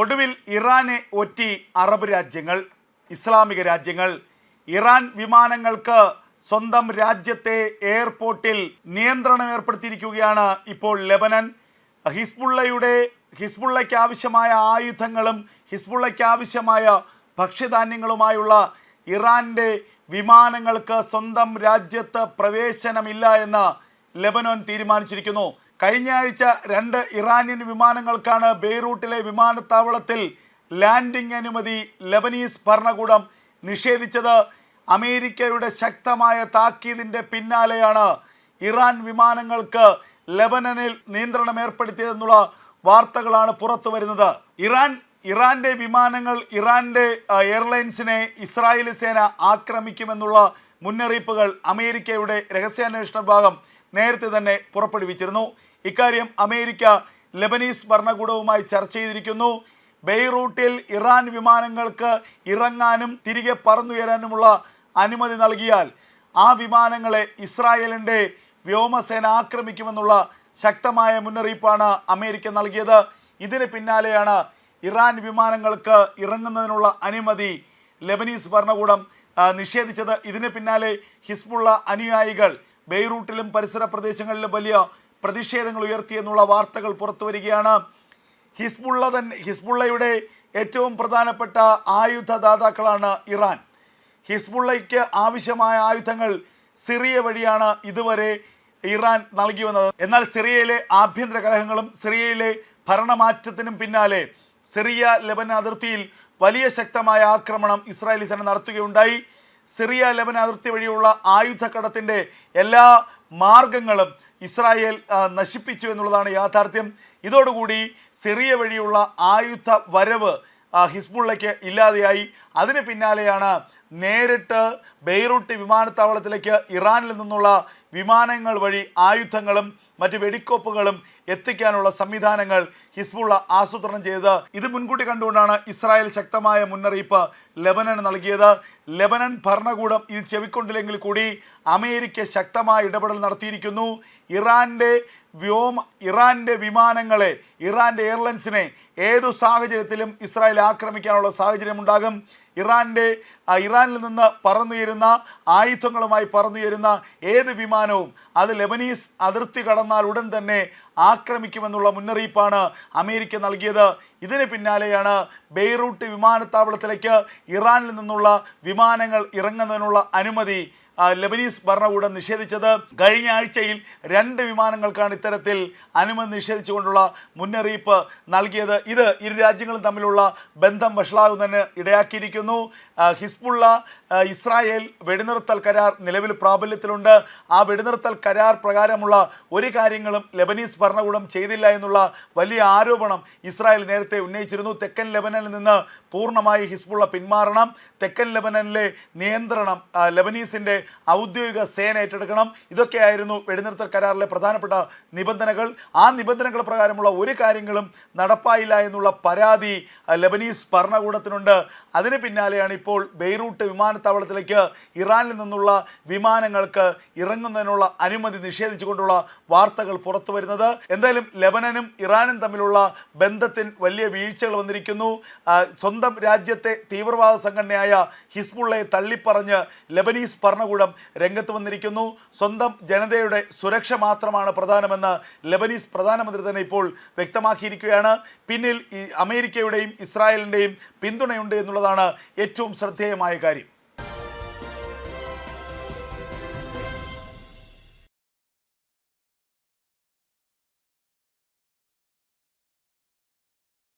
ഒടുവിൽ ഇറാനെ ഒറ്റി അറബ് രാജ്യങ്ങൾ ഇസ്ലാമിക രാജ്യങ്ങൾ ഇറാൻ വിമാനങ്ങൾക്ക് സ്വന്തം രാജ്യത്തെ എയർപോർട്ടിൽ നിയന്ത്രണം ഏർപ്പെടുത്തിയിരിക്കുകയാണ് ഇപ്പോൾ ലെബനൻ. ഹിസ്ബുള്ളയുടെ ഹിസ്ബുള്ളയ്ക്ക് ആവശ്യമായ ആയുധങ്ങളും ഹിസ്ബുള്ളയ്ക്ക് ആവശ്യമായ ഭക്ഷ്യധാന്യങ്ങളുമായുള്ള ഇറാന്റെ വിമാനങ്ങൾക്ക് സ്വന്തം രാജ്യത്ത് പ്രവേശനമില്ല എന്ന് ലെബനോൻ തീരുമാനിച്ചിരിക്കുന്നു. കഴിഞ്ഞ ആഴ്ച രണ്ട് ഇറാനിയൻ വിമാനങ്ങൾക്കാണ് ബെയ്റൂട്ടിലെ വിമാനത്താവളത്തിൽ ലാൻഡിംഗ് അനുമതി ലബനീസ് ഭരണകൂടം നിഷേധിച്ചത്. അമേരിക്കയുടെ ശക്തമായ താക്കീതിന്റെ പിന്നാലെയാണ് ഇറാൻ വിമാനങ്ങൾക്ക് ലബനനിൽ നിയന്ത്രണം ഏർപ്പെടുത്തിയതെന്നുള്ള വാർത്തകളാണ് പുറത്തു വരുന്നത്. ഇറാൻ ഇറാന്റെ വിമാനങ്ങൾ ഇറാന്റെ എയർലൈൻസിനെ ഇസ്രായേലി സേന ആക്രമിക്കുമെന്നുള്ള മുന്നറിയിപ്പുകൾ അമേരിക്കയുടെ രഹസ്യാന്വേഷണ വിഭാഗം നേരത്തെ തന്നെ പുറപ്പെടുവിച്ചിരുന്നു. ഇക്കാര്യം അമേരിക്ക ലെബനീസ് ഭരണകൂടവുമായി ചർച്ച ചെയ്തിരിക്കുന്നു. ബെയ്റൂട്ടിൽ ഇറാൻ വിമാനങ്ങൾക്ക് ഇറങ്ങാനും തിരികെ പറന്നുയരാനുമുള്ള അനുമതി നൽകിയാൽ ആ വിമാനങ്ങളെ ഇസ്രായേലിന്റെ വ്യോമസേന ആക്രമിക്കുമെന്നുള്ള ശക്തമായ മുന്നറിയിപ്പാണ് അമേരിക്ക നൽകിയത്. ഇതിന് പിന്നാലെയാണ് ഇറാൻ വിമാനങ്ങൾക്ക് ഇറങ്ങുന്നതിനുള്ള അനുമതി ലെബനീസ് ഭരണകൂടം നിഷേധിച്ചത്. ഇതിന് പിന്നാലെ ഹിസ്ബുള്ള അനുയായികൾ ബെയ്റൂട്ടിലും പരിസര പ്രദേശങ്ങളിലും വലിയ പ്രതിഷേധങ്ങൾ ഉയർത്തിയെന്നുള്ള വാർത്തകൾ പുറത്തു വരികയാണ്. ഹിസ്ബുള്ള തന്നെ ഹിസ്ബുള്ളയുടെ ഏറ്റവും പ്രധാനപ്പെട്ട ആയുധദാതാക്കളാണ് ഇറാൻ. ഹിസ്ബുള്ളയ്ക്ക് ആവശ്യമായ ആയുധങ്ങൾ സിറിയ വഴിയാണ് ഇതുവരെ ഇറാൻ നൽകി വന്നത്. എന്നാൽ സിറിയയിലെ ആഭ്യന്തര കലഹങ്ങളും സിറിയയിലെ ഭരണമാറ്റത്തിനും പിന്നാലെ സിറിയ ലെബനൻ അതിർത്തിയിൽ വലിയ ശക്തമായ ആക്രമണം ഇസ്രായേലി സേന നടത്തുകയുണ്ടായി. സിറിയ ലെബൻ അതിർത്തി വഴിയുള്ള ആയുധക്കടത്തിന്റെ എല്ലാ മാർഗങ്ങളും ഇസ്രായേൽ നശിപ്പിച്ചു എന്നുള്ളതാണ് യാഥാർത്ഥ്യം. ഇതോടുകൂടി സിറിയ വഴിയുള്ള ആയുധ വരവ് ഹിസ്ബുള്ളയ്ക്ക് ഇല്ലാതെയായി. അതിന് പിന്നാലെയാണ് നേരിട്ട് ബെയ്റൂട്ട് വിമാനത്താവളത്തിലേക്ക് ഇറാനിൽ നിന്നുള്ള വിമാനങ്ങൾ വഴി ആയുധങ്ങളും മറ്റ് വെടിക്കോപ്പുകളും എത്തിക്കാനുള്ള സംവിധാനങ്ങൾ ഹിസ്ബുള്ള ആസൂത്രണം ചെയ്തത് ഇത് മുൻകൂട്ടി കണ്ടുകൊണ്ടാണ് ഇസ്രായേൽ ശക്തമായ മുന്നറിയിപ്പ് ലെബനന് നൽകിയത്. ലെബനൻ ഭരണകൂടം ഇത് ചെവിക്കൊണ്ടില്ലെങ്കിൽ കൂടി അമേരിക്ക ശക്തമായ ഇടപെടൽ നടത്തിയിരിക്കുന്നു. ഇറാന്റെ വ്യോമ ഇറാന്റെ വിമാനങ്ങളെ ഇറാന്റെ എയർലൈൻസിനെ ഏതു സാഹചര്യത്തിലും ഇസ്രായേൽ ആക്രമിക്കാനുള്ള സാഹചര്യമുണ്ടാകും. ഇറാന്റെ ആ, ഇറാനിൽ നിന്ന് പറന്നുയരുന്ന ആയുധങ്ങളുമായി പറന്നുയരുന്ന ഏത് വിമാനവും അത് ലെബനീസ് അതിർത്തി കടന്നാൽ ഉടൻ തന്നെ ആക്രമിക്കുമെന്നുള്ള മുന്നറിയിപ്പാണ് അമേരിക്ക നൽകിയത്. ഇതിന് പിന്നാലെയാണ് ബെയ്റൂട്ട് വിമാനത്താവളത്തിലേക്ക് ഇറാനിൽ നിന്നുള്ള വിമാനങ്ങൾ ഇറങ്ങുന്നതിനുള്ള അനുമതി. ലെബനീസ് ഭരണകൂടം നിഷേധിച്ചത് കഴിഞ്ഞ ആഴ്ചയിൽ രണ്ട് വിമാനങ്ങൾക്കാണ് ഇത്തരത്തിൽ അനുമതി നിഷേധിച്ചുകൊണ്ടുള്ള മുന്നറിയിപ്പ് നൽകിയത്. ഇത് ഇരു രാജ്യങ്ങളും തമ്മിലുള്ള ബന്ധം വഷളാകുന്നതിന് ഇടയാക്കിയിരിക്കുന്നു. ഹിസ്ബുള്ള ഇസ്രായേൽ വെടിനിർത്തൽ കരാർ നിലവിൽ പ്രാബല്യത്തിലുണ്ട്. ആ വെടിനിർത്തൽ കരാർ പ്രകാരമുള്ള ഒരു കാര്യങ്ങളും ലബനീസ് ഭരണകൂടം ചെയ്തില്ല എന്നുള്ള വലിയ ആരോപണം ഇസ്രായേൽ നേരത്തെ ഉന്നയിച്ചിരുന്നു. തെക്കൻ ലെബനനിൽ നിന്ന് പൂർണമായി ഹിസ്ബുള്ള പിന്മാറണം. തെക്കൻ ലെബനനിലെ നിയന്ത്രണം ആ, ലെബനീസിന്റെ ഔദ്യോഗിക സേന ഏറ്റെടുക്കണം. ഇതൊക്കെയായിരുന്നു വെടിനിർത്തൽ കരാറിലെ പ്രധാനപ്പെട്ട നിബന്ധനകൾ. ആ നിബന്ധനകൾ പ്രകാരമുള്ള ഒരു കാര്യങ്ങളും നടപ്പായില്ല എന്നുള്ള പരാതി ലബനീസ് ഭരണകൂടത്തിനുണ്ട്. അതിന് പിന്നാലെയാണ് ഇപ്പോൾ ബെയ്റൂട്ട് വിമാനത്താവളത്തിലേക്ക് ഇറാനിൽ നിന്നുള്ള വിമാനങ്ങൾക്ക് ഇറങ്ങുന്നതിനുള്ള അനുമതി നിഷേധിച്ചുകൊണ്ടുള്ള വാർത്തകൾ പുറത്തു വരുന്നത്. എന്തായാലും ലബനനും ഇറാനും തമ്മിലുള്ള ബന്ധത്തിൽ വലിയ വീഴ്ചകൾ വന്നിരിക്കുന്നു. സ്വന്തം രാജ്യത്തെ തീവ്രവാദ സംഘടനയായ ഹിസ്ബുള്ളയെ തള്ളിപ്പറഞ്ഞ് ലെബനീസ് ഭരണകൂടം രംഗത്ത് വന്നിരിക്കുന്നു. സ്വന്തം ജനതയുടെ സുരക്ഷ മാത്രമാണ് പ്രധാനമെന്ന് ലബനീസ് പ്രധാനമന്ത്രി തന്നെ ഇപ്പോൾ വ്യക്തമാക്കിയിരിക്കുകയാണ്. പിന്നിൽ ഈ അമേരിക്കയുടെയും ഇസ്രായേലിന്റെയും പിന്തുണയുണ്ട് എന്നുള്ളതാണ് ഏറ്റവും ശ്രദ്ധേയമായ കാര്യം.